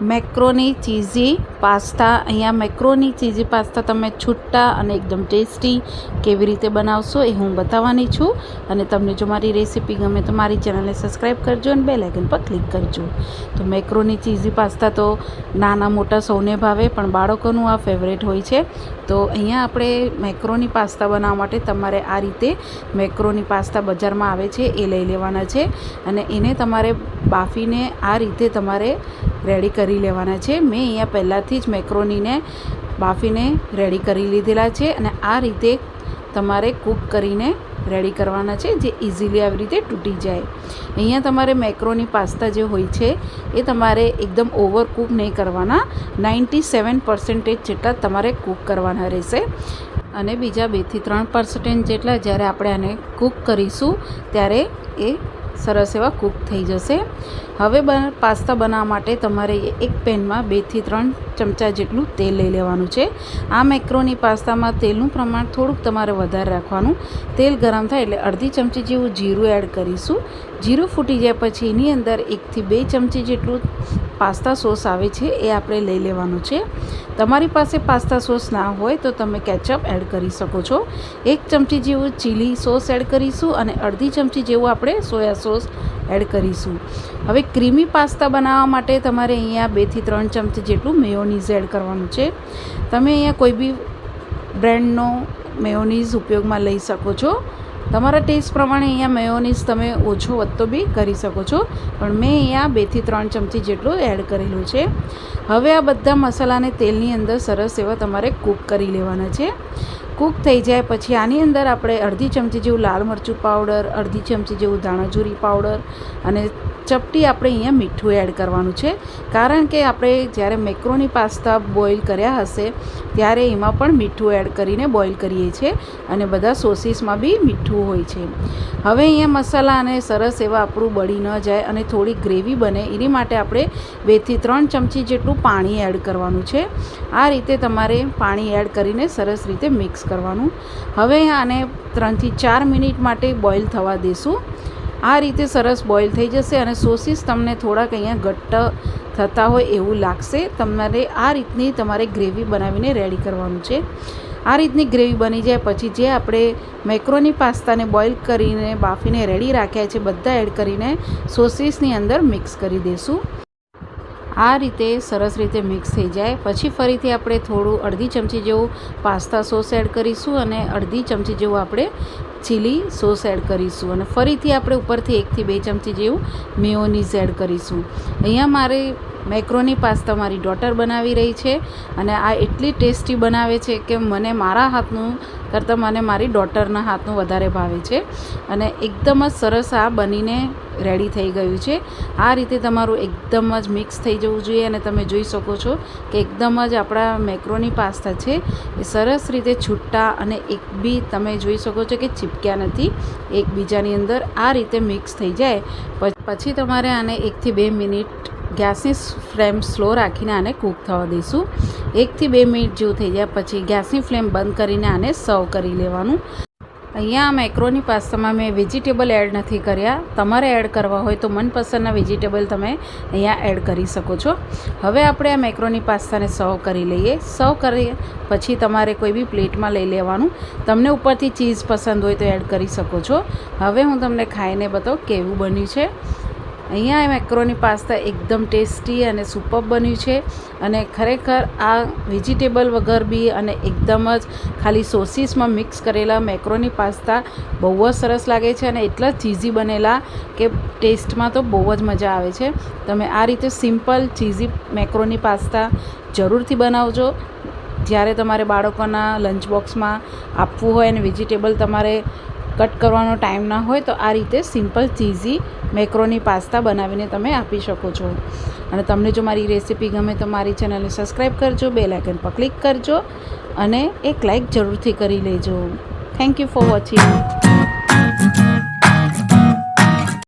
Macaroni cheesy pasta, અહીંયા macaroni cheesy pasta તમે છૂટા અને એકદમ ટેસ્ટી કેવી રીતે બનાવશો એ હું બતાવવાની છું. અને તમને જો મારી રેસીપી ગમે તો મારી ચેનલને સબસ્ક્રાઈબ કરજો અને બે આઇકન પર ક્લિક કરજો. તો મેક્રોની ચીઝી પાસ્તા તો નાના મોટા સૌને ભાવે પણ બાળકોનું આ ફેવરેટ હોય છે. તો અહીંયા આપણે મેક્રોની પાસ્તા બનાવવા માટે તમારે આ રીતે મેક્રોની પાસ્તા બજારમાં આવે છે એ લઈ લેવાના છે. અને એને તમારે બાફીને આ રીતે તમારે રેડી કરી લેવાના છે. મેં અહીંયા પહેલાંથી જ મેક્રોનીને બાફીને રેડી કરી લીધેલા છે અને આ રીતે તમારે કૂક કરીને રેડી કરવાના છે જે ઇઝીલી આવી રીતે તૂટી જાય. અહીંયા તમારે મેક્રોની પાસ્તા જે હોય છે એ તમારે એકદમ ઓવર કૂક નહીં કરવાના. નાઇન્ટી સેવન પર્સન્ટેજ જેટલા તમારે કૂક કરવાના રહેશે. અને બીજા બેથી ત્રણ પર્સન્ટેજ જેટલા જ્યારે આપણે આને કૂક કરીશું ત્યારે એ સરસ એવા કૂક થઈ જશે. હવે પાસ્તા બનાવવા માટે તમારે એક પેનમાં બેથી ત્રણ ચમચા જેટલું તેલ લઈ લેવાનું છે. આ મેક્રોની પાસ્તામાં તેલનું પ્રમાણ થોડુંક તમારે વધારે રાખવાનું. તેલ ગરમ થાય એટલે અડધી ચમચી જેવું જીરું એડ કરીશું. જીરું ફૂટી જાય પછી એની અંદર એકથી બે ચમચી જેટલું પાસ્તા સોસ આવે છે એ આપણે લઈ લેવાનું છે. તમારી પાસે પાસ્તા સોસ ના હોય તો તમે કેચઅપ એડ કરી શકો છો. એક ચમચી જેવું ચીલી સોસ એડ કરીશું અને અડધી ચમચી જેવું આપણે સોયા સોસ એડ કરીશું. હવે ક્રીમી પાસ્તા બનાવવા માટે તમારે અહીંયા બેથી ત્રણ ચમચી જેટલું મેયોનીઝ એડ કરવાનું છે. તમે અહીંયા કોઈ બી બ્રેન્ડનો મેયોનીઝ ઉપયોગમાં લઈ શકો છો. તમારા ટેસ્ટ પ્રમાણે અહીંયા મેયોનીઝ તમે ઓછો વધતો બી કરી શકો છો. પણ મેં અહીંયા બેથી ત્રણ ચમચી જેટલું એડ કરેલું છે. હવે આ બધા મસાલાને તેલની અંદર સરસ એવા તમારે કૂક કરી લેવાના છે. કૂક થઈ જાય પછી આની અંદર આપણે અડધી ચમચી જેવું લાલ મરચું પાવડર, અડધી ચમચી જેવું ધાણાજીરી પાવડર અને ચપટી આપણે અહીંયા મીઠું એડ કરવાનું છે. કારણ કે આપણે જ્યારે મેક્રોની પાસ્તા બોઇલ કર્યા હશે, ત્યારે એમાં પણ મીઠું એડ કરીને બોઇલ કરીએ છીએ અને બધા સોસીસમાં બી મીઠું હોય છે. હવે અહીંયા મસાલા અને સરસ એવા આપણું બળી ન જાય અને થોડી ગ્રેવી બને, એની માટે આપણે બેથી ત્રણ ચમચી જેટલું પાણી એડ કરવાનું છે. આ રીતે તમારે પાણી એડ કરીને સરસ રીતે મિક્સ કરવાનું. હવે આને ત્રણથી ચાર મિનિટ માટે બોઇલ થવા દેશું. આ રીતે સરસ બોઇલ થઈ જશે અને સોસીસ તમને થોડાક અહીંયા ઘટ્ટ થતા હોય એવું લાગશે. તમારે આ રીતની તમારે ગ્રેવી બનાવીને રેડી કરવાનું છે. આ રીતની ગ્રેવી બની જાય પછી જે આપણે મેક્રોની પાસ્તાને બોઇલ કરીને બાફીને રેડી રાખ્યા છે, બધા એડ કરીને સોસીસની અંદર મિક્સ કરી દઈશું આ રીતે સરસ રીતે મિક્સ થઈ જાય. પછી ફરીથી આપણે થોડું અડધી ચમચી જેવું પાસ્તા સોસ એડ કરીશું અને અડધી ચમચી જેવું આપણે ચીલી સોસ એડ કરીશું. અને ફરીથી આપણે ઉપરથી એકથી બે ચમચી જેવું મેયોનીઝ એડ કરીશું. અહીંયા મારે મેક્રોની પાસ્તા મારી ડોટર બનાવી રહી છે અને આ એટલી ટેસ્ટી બનાવે છે કે મને મારા હાથનું કરતાં મને મારી ડોટરના હાથનું વધારે ભાવે છે. અને એકદમ જ સરસ આ બનીને રેડી થઈ ગયું છે. આ રીતે તમારું એકદમ જ મિક્સ થઈ જવું જોઈએ અને તમે જોઈ શકો છો કે એકદમ જ આપણા મેક્રોની પાસ્તા છે. એ સરસ રીતે છૂટા અને એક બી તમે જોઈ શકો છો કે ચીપક્યા નથી. એકબીજાની અંદર આ રીતે મિક્સ થઈ જાય. પછી તમારે આને એકથી બે મિનિટ ગેસની ફ્લેમ સ્લો રાખીને આને કૂક થવા દઈશું. એકથી બે મિનિટ જેવું થઈ જાય પછી ગેસની ફ્લેમ બંધ કરીને આને સર્વ કરી લેવાનું. અહીંયા મેક્રોની પાસ્તામાં મેં વેજીટેબલ એડ નથી કર્યા. તમારે એડ કરવા હોય તો મનપસંદના વેજીટેબલ તમે અહીંયા એડ કરી શકો છો. હવે આપણે આ મેક્રોની પાસ્તાને સર્વ કરી લઈએ. સર્વ કરી પછી તમારે કોઈ બી પ્લેટમાં લઈ લેવાનું. તમને ઉપરથી ચીઝ પસંદ હોય તો એડ કરી શકો છો. હવે હું તમને ખાઈને બતાવું કેવું બન્યું છે. અહીંયા મેક્રોની પાસ્તા એકદમ ટેસ્ટી અને સુપર બન્યું છે. અને ખરેખર આ વેજીટેબલ વગર બી અને એકદમ જ ખાલી સોસીસમાં મિક્સ કરેલા મેક્રોની પાસ્તા બહુ જ સરસ લાગે છે અને એટલા ચીઝી બનેલા કે ટેસ્ટમાં તો બહુ જ મજા આવે છે. તમે આ રીતે સિમ્પલ ચીઝી મેક્રોની પાસ્તા જરૂરથી બનાવજો. જ્યારે તમારે બાળકોના લંચ બોક્સમાં આપવું હોય અને વેજીટેબલ તમારે કટ કરવાનો ટાઈમ ના હોય તો આ રીતે સિમ્પલ, ચીઝી મેક્રોની પાસ્તા બનાવીને તમે આપી શકો છો. અને તમને જો મારી રેસીપી ગમે તો મારી ચેનલને સબસ્ક્રાઈબ કરજો બે લાઇકન પર ક્લિક કરજો અને એક લાઇક જરૂરથી કરી લેજો. Thank you for watching